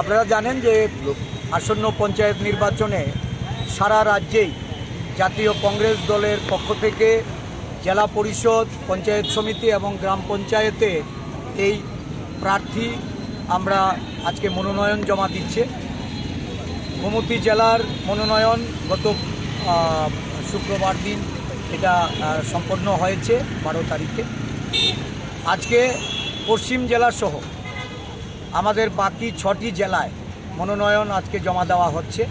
আপনারা জানেন যে আসন্ন পঞ্চায়েত নির্বাচনে সারা রাজ্যেই জাতীয় কংগ্রেস দলের পক্ষ থেকে জেলা পরিষদ, পঞ্চায়েত সমিতি এবং গ্রাম পঞ্চায়েতে এই প্রার্থী আমরা আজকে মনোনয়ন জমা দিচ্ছে। গোমতী জেলার মনোনয়ন গত শুক্রবার দিন এটা সম্পন্ন হয়েছে, বারো তারিখে। আজকে পশ্চিম জেলা সহ আমাদের বাকি ছটি জেলায় মনোনয়ন আজকে জমা দেওয়া হচ্ছে।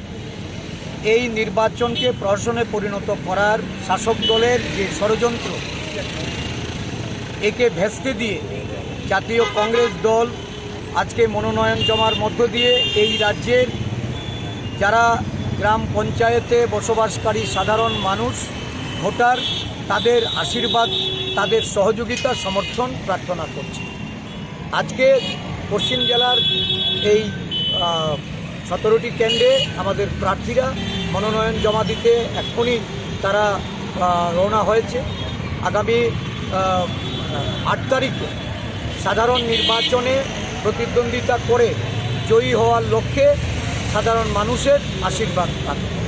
এই নির্বাচনকে প্রহসনে পরিণত করার শাসক দলের যে ষড়যন্ত্র, একে ভেস্তে দিয়ে জাতীয় কংগ্রেস দল আজকে মনোনয়ন জমার মধ্য দিয়ে এই রাজ্যের যারা গ্রাম পঞ্চায়েতে বসবাসকারী সাধারণ মানুষ, ভোটার, তাদের আশীর্বাদ, তাদের সহযোগিতা, সমর্থন প্রার্থনা করছে। আজকে পশ্চিম জেলার এই সতেরোটি কেন্দ্রে আমাদের প্রার্থীরা মনোনয়ন জমা দিতে এক্ষুনি তারা রওনা হয়েছে। আগামী আট তারিখে সাধারণ নির্বাচনে প্রতিদ্বন্দ্বিতা করে জয়ী হওয়ার লক্ষ্যে সাধারণ মানুষের আশীর্বাদ পাবে।